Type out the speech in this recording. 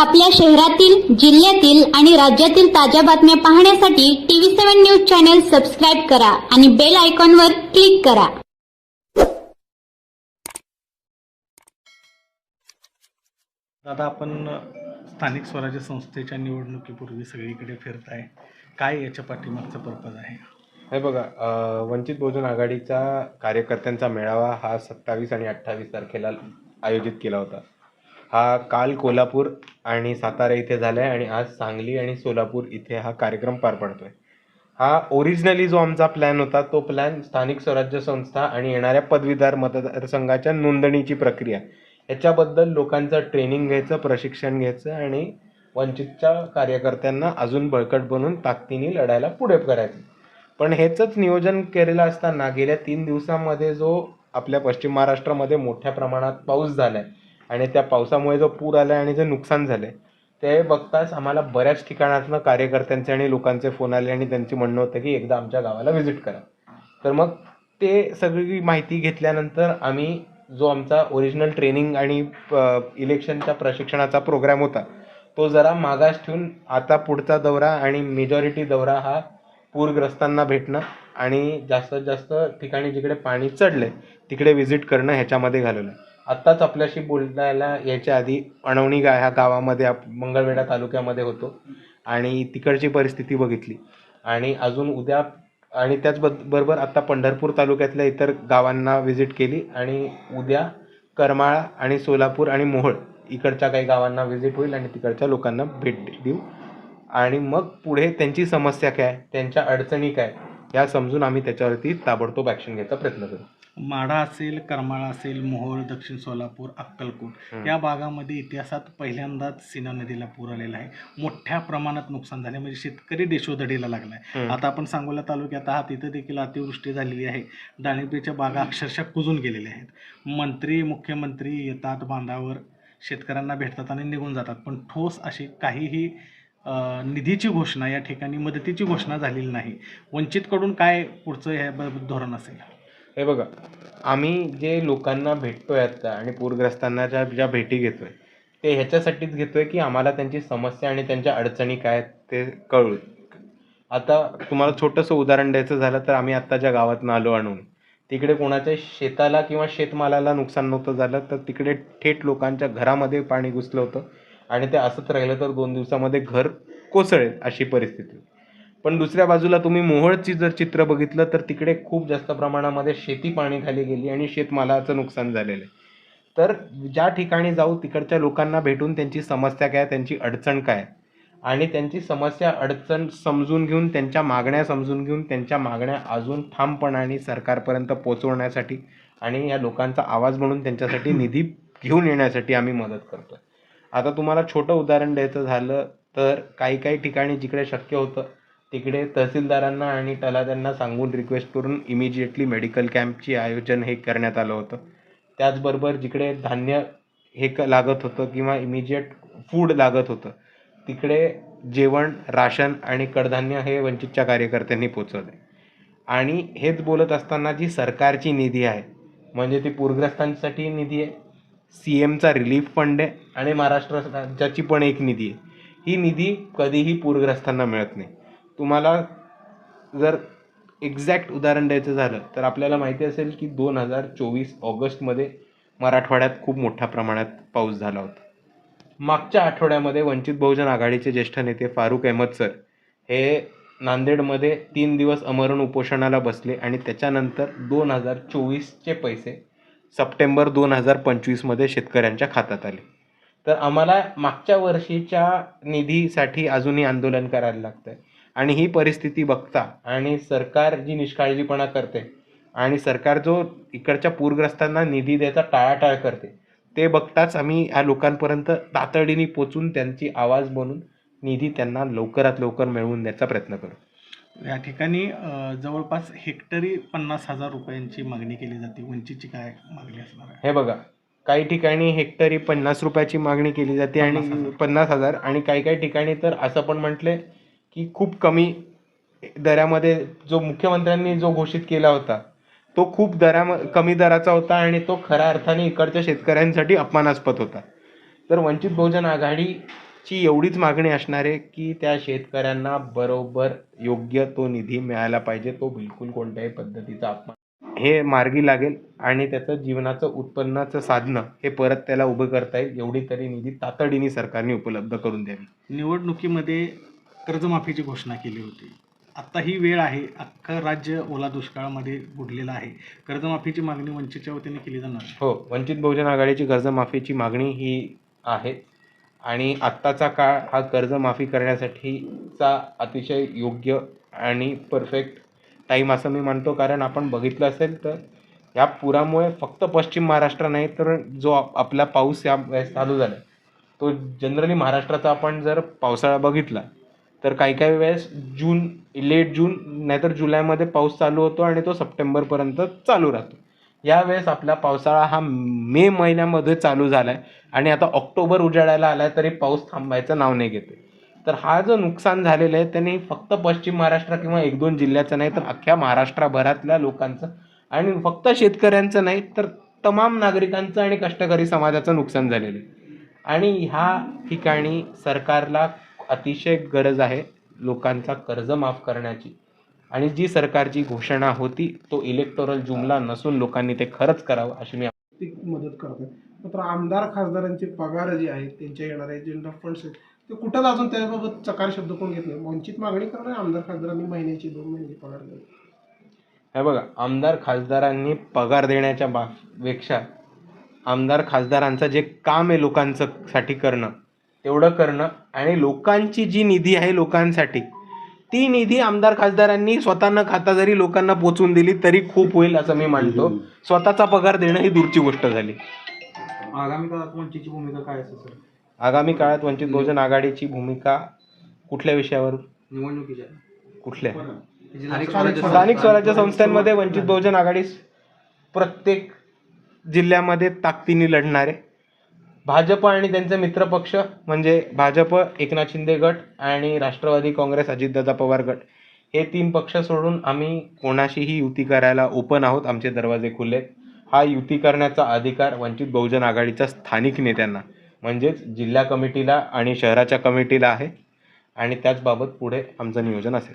आपल्या शहरातील जिल्ह्यातील आणि राज्यातील ताज्या बातम्या पाहण्यासाठी TV seven news channel subscribe करा आणि बेल आयकॉनवर क्लिक करा. दादा आपण स्थानिक स्वराज्य संस्थेच्या निवडणुकीपूर्वी सगळीकडे फिरत आहे. काय याच्या पाठीमागचा पर्पज आहे? हे बघा अ, वंचित बहुजन आघाडीचा कार्यकर्त्यांचा मेळावा हा सत्तावीस आणि अठ्ठावीस तारखेला आयोजित केला होता. हा काल कोल्हापूर आणि सातारा इथे झाला आहे आणि आज सांगली आणि सोलापूर इथे हा कार्यक्रम पार पडतोय. हा ओरिजिनली जो आमचा प्लॅन होता तो प्लॅन स्थानिक स्वराज्य संस्था आणि येणाऱ्या पदवीधर मतदारसंघाच्या नोंदणीची प्रक्रिया. याच्याबद्दल लोकांचं ट्रेनिंग घ्यायचं प्रशिक्षण घ्यायचं आणि वंचितच्या कार्यकर्त्यांना अजून बळकट बनून ताकदीने लढायला पुढे करायचं. पण हेचंच नियोजन केलेलं असताना गेल्या तीन दिवसांमध्ये जो आपल्या पश्चिम महाराष्ट्रामध्ये मोठ्या प्रमाणात पाऊस झाला आहे आणि त्या पावसामुळे जो पूर आला आहे आणि जे नुकसान झालं आहे ते बघताच आम्हाला बऱ्याच ठिकाणातनं कार्यकर्त्यांचे आणि लोकांचे फोन आले आणि त्यांची म्हणणं होतं की एकदा आमच्या गावाला व्हिजिट करा. तर मग ते सगळी माहिती घेतल्यानंतर आम्ही जो आमचा ओरिजिनल ट्रेनिंग आणि इलेक्शनच्या प्रशिक्षणाचा प्रोग्राम होता तो जरा मागास ठेवून आता पुढचा दौरा आणि मेजॉरिटी दौरा हा पूरग्रस्तांना भेटणं आणि जास्तीत जास्त ठिकाणी जिकडे पाणी चढले तिकडे व्हिजिट करणं ह्याच्यामध्ये घालवलं आत्ताच आपल्याशी बोलायला याच्या आधी अणवणी गा ह्या गावामध्ये आप मंगळवेढा तालुक्यामध्ये होतो. आणि तिकडची परिस्थिती बघितली. आणि अजून उद्या आणि त्याचबद बरोबर आत्ता पंढरपूर तालुक्यातल्या इतर गावांना व्हिजिट केली. आणि उद्या करमाळा आणि सोलापूर आणि मोहोळ इकडच्या काही गावांना व्हिजिट होईल आणि तिकडच्या लोकांना भेट देऊ. आणि मग पुढे त्यांची समस्या काय? त्यांच्या अडचणी काय? या समजून आम्ही त्याच्यावरती ताबडतोब ॲक्शन घ्यायचा प्रयत्न करू. माढा असेल करमाळा असेल मोहोळ दक्षिण सोलापूर अक्कलकोट. या भागामध्ये इतिहासात पहिल्यांदाच सीना नदीला पूर आलेला आहे. मोठ्या प्रमाणात नुकसान झाले म्हणजे शेतकरी देशोधडीला लागला आहे. आता आपण सांगोला तालुक्यात आहात. तिथं देखील अतिवृष्टी झालेली आहे. डाळिंबीच्या बागा अक्षरशः कुजून गेलेल्या आहेत. मंत्री मुख्यमंत्री येतात बांधावर. शेतकऱ्यांना भेटतात आणि निघून जातात. पण ठोस अशी काहीही निधीची घोषणा या ठिकाणी मदतीची घोषणा झालेली नाही. वंचितकडून काय पुढचं हे धोरण असेल? हे बघा आम्ही जे लोकांना भेटतोय आता आणि पूरग्रस्तांना ज्या ज्या भेटी घेतोय ते ह्याच्यासाठीच घेतोय की आम्हाला त्यांची समस्या आणि त्यांच्या अडचणी काय आहेत ते कळू. आता तुम्हाला छोटंसं उदाहरण द्यायचं झालं तर आम्ही आत्ता ज्या गावातनं आलो आणून तिकडे कोणाच्या शेताला किंवा शेतमालाला नुकसान नव्हतं झालं तर तिकडे थेट लोकांच्या घरामध्ये पाणी घुसलं होतं. आणि ते असंच राहिलं तर दोन दिवसामध्ये घर कोसळेल अशी परिस्थिती. पण दुसऱ्या बाजूला तुम्ही मोहोळची जर चित्र बघितलं तर तिकडे खूप जास्त प्रमाणामध्ये शेती पाणी खाली गेली आणि शेतमालाचं नुकसान झालेलं आहे. तर ज्या ठिकाणी जाऊ तिकडच्या लोकांना भेटून त्यांची समस्या काय त्यांची अडचण काय? आणि त्यांची समस्या अडचण समजून घेऊन त्यांच्या मागण्या समजून घेऊन त्यांच्या मागण्या अजून ठामपणाने सरकारपर्यंत पोचवण्यासाठी आणि या लोकांचा आवाज म्हणून त्यांच्यासाठी निधी घेऊन येण्यासाठी आम्ही मदत करतो आता तुम्हाला छोटं उदाहरण द्यायचं झालं तर काही काही ठिकाणी जिकडे शक्य होतं तिकडे तहसीलदारांना आणि तलाट्यांना सांगून रिक्वेस्ट करून इमिजिएटली मेडिकल कॅम्पची आयोजन हे करण्यात आलं होतं. त्याचबरोबर जिकडे धान्य हे क लागत होतं किंवा इमिजिएट फूड लागत होतं तिकडे जेवण राशन आणि कडधान्य हे वंचितच्या कार्यकर्त्यांनी पोचवले. आणि हेच बोलत असताना जी सरकारची निधी आहे म्हणजे ती पूरग्रस्तांसाठी निधी आहे सी एमचा रिलीफ फंड आहे आणि महाराष्ट्र राज्याची पण एक निधी आहे. ही निधी कधीही पूरग्रस्तांना मिळत नाही. तुम्हाला जर एक्झॅक्ट उदाहरण द्यायचं झालं तर आपल्याला माहिती असेल की दोन हजार चोवीस ऑगस्टमध्ये मराठवाड्यात खूप मोठ्या प्रमाणात पाऊस झाला होता. मागच्या आठवड्यामध्ये वंचित बहुजन आघाडीचे ज्येष्ठ नेते फारूक अहमद सर हे नांदेडमध्ये तीन दिवस अमरण उपोषणाला बसले आणि त्याच्यानंतर दोन हजार चोवीसचे पैसे सप्टेंबर दोन हजार पंचवीसमध्ये शेतकऱ्यांच्या खात्यात आले. तर आम्हाला मागच्या वर्षीच्या निधीसाठी अजूनही आंदोलन करायला लागतं आहे आणि ही परिस्थिती बघता आणि सरकार जी निष्काळजीपणा करते आणि सरकार जो इकडच्या पूरग्रस्तांना निधी द्यायचा टाळाटाळ करते ते बघताच आम्ही या लोकांपर्यंत तातडीने पोचून त्यांची आवाज बनून निधी त्यांना लवकरात लवकर मिळवून द्यायचा प्रयत्न करू. या ठिकाणी जवळपास हेक्टरी पन्नास हजार रुपयांची मागणी केली जाते. वंचितची काय मागणी असणार आहे? हे बघा काही ठिकाणी हेक्टरी पन्नास रुपयाची मागणी केली जाते आणि. पन्नास हजार. आणि काही काही ठिकाणी तर असं पण म्हटले की खूप कमी दरामध्ये जो मुख्यमंत्र्यांनी जो घोषित केला होता तो खूप दरा कमी दराचा होता आणि तो खऱ्या अर्थाने इकडच्या शेतकऱ्यांसाठी अपमानास्पद होता. तर वंचित बहुजन आघाडी ची एवढीच मागणी असणार आहे की त्या शेतकऱ्यांना बरोबर योग्य तो निधी मिळायला पाहिजे तो बिलकुल कोणत्याही पद्धतीचा अपमान. हे मार्गी लागेल आणि त्याचं जीवनाचं उत्पन्नाचं साधनं हे परत त्याला उभं करता येईल एवढी तरी निधी तातडीने सरकारने उपलब्ध करून द्यावी. निवडणुकीमध्ये कर्जमाफीची घोषणा केली होती. आत्ता ही वेळ आहे अख्खं राज्य ओला दुष्काळामध्ये बुडलेलं आहे. कर्जमाफीची मागणी वंचितच्या वतीने केली जाणार. हो वंचित बहुजन आघाडीची कर्जमाफीची मागणी ही आहे. आणि आत्ताचा काळ हा कर्जमाफी करण्यासाठीचा अतिशय योग्य आणि परफेक्ट टाईम असं मी मानतो कारण आपण बघितलं असेल तर या पुरामुळे फक्त पश्चिम महाराष्ट्र नाही तर जो आपला पाऊस या वेळेस चालू झाला तो जनरली महाराष्ट्राचा आपण जर पावसाळा बघितला तर काही काही वेळेस जून लेट जून नाहीतर जुलैमध्ये पाऊस चालू होतो आणि तो सप्टेंबरपर्यंत चालू राहतो. यावेळेस आपला पावसाळा हा मे महिन्यामध्ये चालू झाला आहे आणि आता ऑक्टोबर उजाडायला आला आहे तरी पाऊस थांबायचं नाव नाही घेते तर हा जो नुकसान झालेलं आहे त्यांनी फक्त पश्चिम महाराष्ट्र किंवा एक दोन जिल्ह्याचं नाही तर अख्ख्या महाराष्ट्राभरातल्या लोकांचं आणि फक्त शेतकऱ्यांचं नाही तर तमाम नागरिकांचं आणि कष्टकरी समाजाचं नुकसान झालेलं आहे. आणि ह्या ठिकाणी सरकारला अतिशय गरज आहे लोकांचा कर्ज माफ करण्याची. आणि जी सरकारची घोषणा होती तो इलेक्टोरल जुमला नसून लोकांनी ते खरंच करावं अशी मी मदत करतात मात्र आमदार खासदारांचे पगार जे आहेत त्यांच्या येणारे एजंडा फंड्स आहेत ते कुठंच अजून त्याबाबत चकार शब्द कोण घेत नाही. वंचित मागणी करणार आमदार खासदारांनी महिन्याची दोन महिन्याची पगार द्यावी हे बघा आमदार खासदारांनी पगार देण्याच्या बा पेक्षा आमदार खासदारांचं जे काम आहे लोकांचं साठी करणं तेवढं करणं आणि लोकांची जी निधी आहे लोकांसाठी ती निधी आमदार खासदारांनी स्वतः न खाता जरी लोकांना पोचवून दिली तरी खूप होईल असं मी मानतो. स्वतःचा पगार देणं ही दूरची गोष्ट झाली. आगामी काळात वंचितची भूमिका काय असेल सर? आगामी काळात वंचित बहुजन आघाडीची भूमिका कुठल्या विषयावर? निवडणुकीच्या. कुठल्या? स्थानिक स्थानिक स्वराज्य संस्थांमध्ये वंचित बहुजन आघाडी प्रत्येक जिल्ह्यामध्ये ताकदीने लढणारे. भाजप आणि त्यांचे मित्रपक्ष म्हणजे भाजप एकनाथ शिंदे गट आणि राष्ट्रवादी काँग्रेस अजितदादा पवार गट. हे तीन पक्ष सोडून आम्ही कोणाशीही युती करायला ओपन आहोत आमचे दरवाजे खुले. हा युती करण्याचा अधिकार वंचित बहुजन आघाडीच्या स्थानिक नेत्यांना म्हणजेच जिल्हा कमिटीला आणि शहराच्या कमिटीला आहे. आणि त्याचबाबत पुढे आमचं नियोजन असेल.